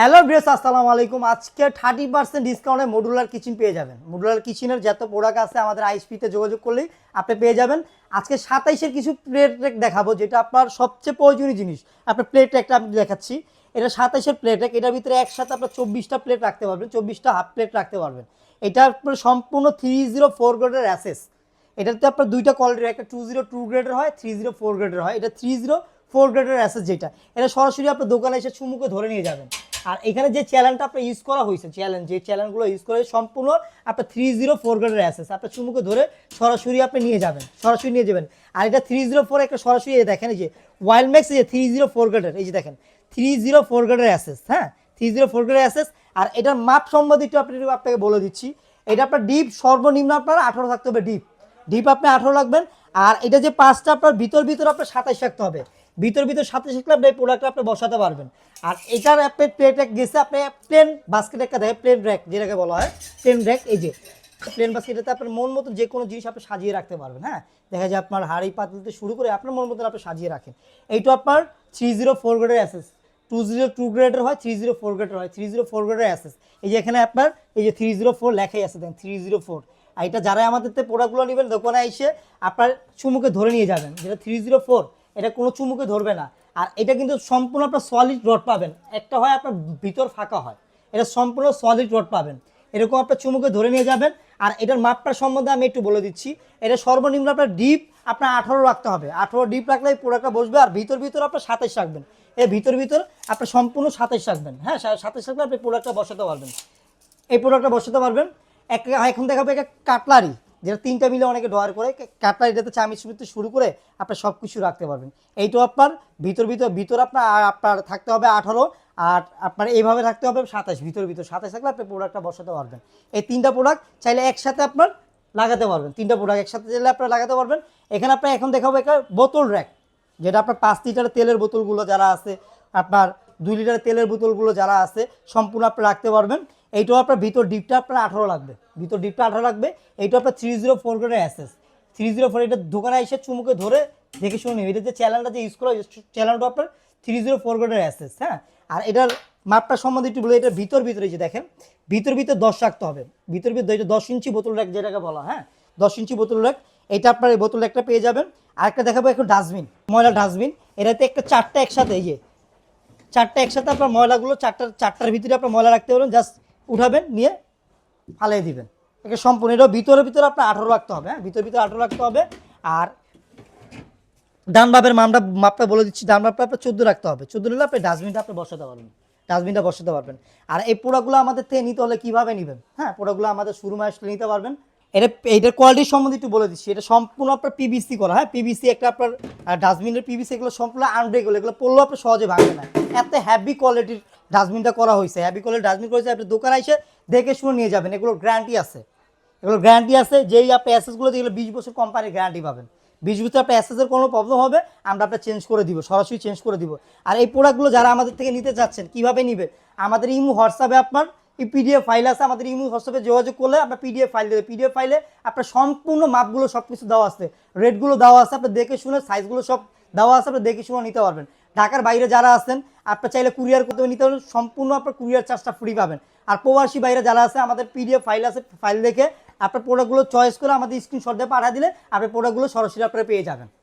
Hello brace আসসালামু আলাইকুম। আজকে থার্টি পার্সেন্ট ডিসকাউন্টে মডুলার কিচেন পেয়ে যাবেন। মডুলার কিচেনের যত প্রোডাক্ট আছে, আমাদের আইসপিতে যোগাযোগ করলেই আপনি পেয়ে যাবেন। আজকে সাতাইশের কিছু প্লেট রেক দেখাবো, যেটা আপনার সবচেয়ে প্রয়োজনীয় জিনিস। আপনার প্লেট একটা আমি দেখাচ্ছি। এটা সাতাইশের প্লেট রেক এটার ভিতরে একসাথে আপনার চব্বিশটা প্লেট রাখতে পারবেন, চব্বিশটা হাফ প্লেট রাখতে পারবেন। এটা আপনার সম্পূর্ণ থ্রি জিরো ফোর গ্রেডের অ্যাসেস এটাতে আপনার দুইটা কোয়ালিটির একটা টু জিরো টু গ্রেডের হয় থ্রি জিরো ফোর গ্রেডের হয়। এটা থ্রি জিরো ফোর গ্রেডের অ্যাসেস যেটা। এটা সরাসরি আপনার দোকানে এসে চুমুকে ধরে নিয়ে যাবেন। আর এখানে যে চ্যানেলটা আপনার ইউজ করা হয়েছে চ্যালেঞ্জ যে চ্যানেলগুলো ইউজ করে সম্পূর্ণ আপনার থ্রি জিরো ফোর গ্রেডের অ্যাসেস আপনার চুমুকে ধরে সরাসরি আপনি নিয়ে যাবেন, সরাসরি নিয়ে যাবেন। আর এটা থ্রি জিরো ফোর একটা সরাসরি দেখেন, এই যে ওয়াইল্ড ম্যাক্স এই যে থ্রি জিরো ফোর গ্রেডের, এই যে দেখেন থ্রি জিরো ফোর গ্রেডের অ্যাসেস হ্যাঁ? থ্রি জিরো ফোর গ্রেডের অ্যাসেস আর এটার মাপ সম্বন্ধিত আপনি আপনাকে বলে দিচ্ছি। এটা আপনার ডিপ সর্বনিম্ন আপনার আঠারো থাকতে হবে ডিপ ডিপ আপনি আঠারো রাখবেন, আর এটা যে পাঁচটা আপনার ভিতর ভিতর আপনার সাতাইশ রাখতে হবে। ভিতর ভিতর সাতাইশ শিখলে আপনি এই প্রোডাক্টটা আপনি বসাতে পারবেন। আর এটার আপনি প্লেট গেছে আপনি প্লেন বাস্কেট একটা দেখে প্লেন র্যাক যেটাকে বলা হয় প্লেন র্যাক এই যে প্লেন বাস্কেটটাতে আপনার মন মতো যে কোনো জিনিস আপনি সাজিয়ে রাখতে পারবেন হ্যাঁ? দেখা যায় আপনার হাড়ি পাতলতে শুরু করে আপনার মন মতন আপনি সাজিয়ে রাখেন। এইটা আপনার থ্রি জিরো ফোর গ্রেডের অ্যাসেস টু জিরো টু গ্রেডের হয় থ্রি জিরো ফোর গ্রেডের হয় থ্রি জিরো ফোর গ্রেডের অ্যাসেস এই যে এখানে আপনার, এই যে থ্রি জিরো ফোর লেখাই আছে দেন থ্রি জিরো ফোর আর এটা যারা আমাদের প্রোডাক্টগুলো নেবেন, দোকানে এসে আপনার সুমুখে ধরে নিয়ে যাবেন, যেটা থ্রি জিরো ফোর এটা কোনো চুমুকে ধরবে না। আর এটা কিন্তু সম্পূর্ণ আপনার সলিড রড পাবেন। একটা হয় আপনার ভিতর ফাঁকা হয়। এটা সম্পূর্ণ সলিড রড পাবেন। এরকম আপনার চুমুকে ধরে নিয়ে যাবেন। আর এটার মাপটা সম্বন্ধে আমি একটু বলে দিচ্ছি। এটা সর্বনিম্ন আপনার ডিপ আপনার আঠারো রাখতে হবে। আঠারো ডিপ রাখলে প্রোডাক্টটা বসবে। আর ভিতর ভিতর আপনার সাতাইশ রাখবেন। এর ভিতর ভিতর আপনার সম্পূর্ণ সাতাইশ রাখবেন। হ্যাঁ সাতাইশ রাখলে আপনি প্রোডাক্টটা বসাতে পারবেন। এই প্রোডাক্টটা বসাতে পারবেন। এক এখন দেখাবো একটা কাটলারি। যেটা তিনটা মিলে অনেকে ডয়ার করে কাটলারিটাতে চামিচ মিতে শুরু করে আপনার সব কিছু রাখতে পারবেন। এইটাও আপনার ভিতর ভিতর ভিতর আপনার, আর আপনার থাকতে হবে আঠারো, আর আপনার এইভাবে থাকতে হবে সাতাশ, ভিতর ভিতর। সাতাশ থাকলে আপনি প্রোডাক্টটা বসাতে পারবেন। এই তিনটা প্রোডাক্ট চাইলে একসাথে আপনার লাগাতে পারবেন। তিনটা প্রোডাক্ট একসাথে চাইলে আপনার লাগাতে পারবেন। এখানে আপনার এখন দেখাবো একটা বোতল র্যাক যেটা আপনার পাঁচ লিটারের তেলের বোতলগুলো যারা আছে, আপনার দুই লিটারের তেলের বোতলগুলো যারা আছে, সম্পূর্ণ আপনি রাখতে পারবেন। এইটাও আপনার ভিতর ডিপটা আপনার আঠারো লাগবে। ভিতর ডিপটা আঠারো লাগবে। এইটা আপনার থ্রি জিরো ফোর করে অ্যাসেস থ্রি জিরো ফোর এটা দোকানে এসে চুমুকে ধরে দেখে শুনে নেবে। এটা যে চ্যানেলটা যে ইউজ করা চ্যানেলটা আপনার থ্রি জিরো ফোর গ্রেডের অ্যাসেস হ্যাঁ আর এটার মাপটা সম্বন্ধে একটু বলে এটা ভিতর ভিতরে যে দেখেন ভিতর ভিতর দশ রাখতে হবে। ভিতর ভিতর এটা দশ ইঞ্চি বোতল রাখ, যেটাকে বলা হ্যাঁ? দশ ইঞ্চি বোতল রাখ। এটা আপনার এই বোতল একটা পেয়ে যাবেন। আর আরেকটা দেখাবো একটু ডাস্টবিন, ময়লা ডাস্টবিন। এটাতে একটা চারটা একসাথে, এই যে, চারটা একসাথে আপনার ময়লাগুলো, চারটার চারটার ভিতরে আপনার ময়লা রাখতে পারবেন জাস্ট উঠাবেন, নিয়ে ফালিয়ে দিবেন। একে সম্পূর্ণ এটাও ভিতরে ভিতরে আপনার আঠারো রাখতে হবে হ্যাঁ? ভিতরে ভিতরে আঠারো রাখতে হবে, আর ডান বাপের মামটা, মাপটা বলে দিচ্ছি, ডান বাপটা আপনার চোদ্দ রাখতে হবে। চোদ্দ নিলে আপনি ডাস্টবিনটা আপনি বসাতে পারবেন, ডাস্টবিনটা বসাতে পারবেন। আর এই পোড়াগুলো আমাদের থেকে নিতে হলে কীভাবে নেবেন হ্যাঁ? পোড়াগুলো আমাদের শুরুমে আসলে নিতে পারবেন। এটা, এইটার কোয়ালিটির সম্বন্ধে একটু বলে দিচ্ছি, এটা সম্পূর্ণ আপনার পিবিসি করা হ্যাঁ? পিবিসি একটা আপনার ডাস্টবিনের পিবিসি এগুলো সম্পূর্ণ আনব্রেকগুলো এগুলো পড়লেও আপনার সহজে ভাঙবে না। এত হ্যাভি কোয়ালিটির ডাস্টবিনটা করা হয়েছে। হ্যাভি কোয়ালিটির ডাস্টবিন করেছে আপনি দোকানে এসে দেখে শুনে নিয়ে যাবেন। এগুলোর গ্যারান্টি আছে। এগুলো গ্যারান্টি আছে যেই আপনি অ্যাসেসগুলো যেগুলো বিশ বছর কোম্পানির গ্যারান্টি পাবেন। বিশ বছর আপনার অ্যাসেসের কোনো প্রবলেম হবে, আমরা আপনার চেঞ্জ করে দিব, সরাসরি চেঞ্জ করে দিব। আর এই প্রোডাক্টগুলো যারা আমাদের থেকে নিতে চাচ্ছেন, কীভাবে নিবে? আমাদের ইমু হোয়াটসঅ্যাপে আপনার এই পিডিএফ ফাইল আছে, আমাদের ইমু হোয়াটসঅ্যাপে যোগাযোগ করলে আপনার পিডিএফ ফাইল দেবে। পিডিএফ ফাইলে আপনার সম্পূর্ণ মাপগুলো সব কিছু দেওয়া আছে। রেটগুলো দেওয়া আছে, আপনি দেখে শুনে সাইজগুলো সব দেওয়া আছে, আপনি দেখে শুনে নিতে পারবেন। ঢাকার বাইরে যারা আছেন, আপনার চাইলে কুরিয়ার করতে নিতে হলে সম্পূর্ণ আপনার কুরিয়ার চার্জটা ফ্রি পাবেন। আর প্রবাসী বাইরে যারা আছে, আমাদের পিডিএফ ফাইল আছে ফাইল দেখে আপনার প্রোডাক্টগুলো চয়েস করে আমাদের স্ক্রিনশট দিয়ে পাঠিয়ে দিলে আপনার প্রোডাক্টগুলো সরাসরি আপনারা পেয়ে যাবেন।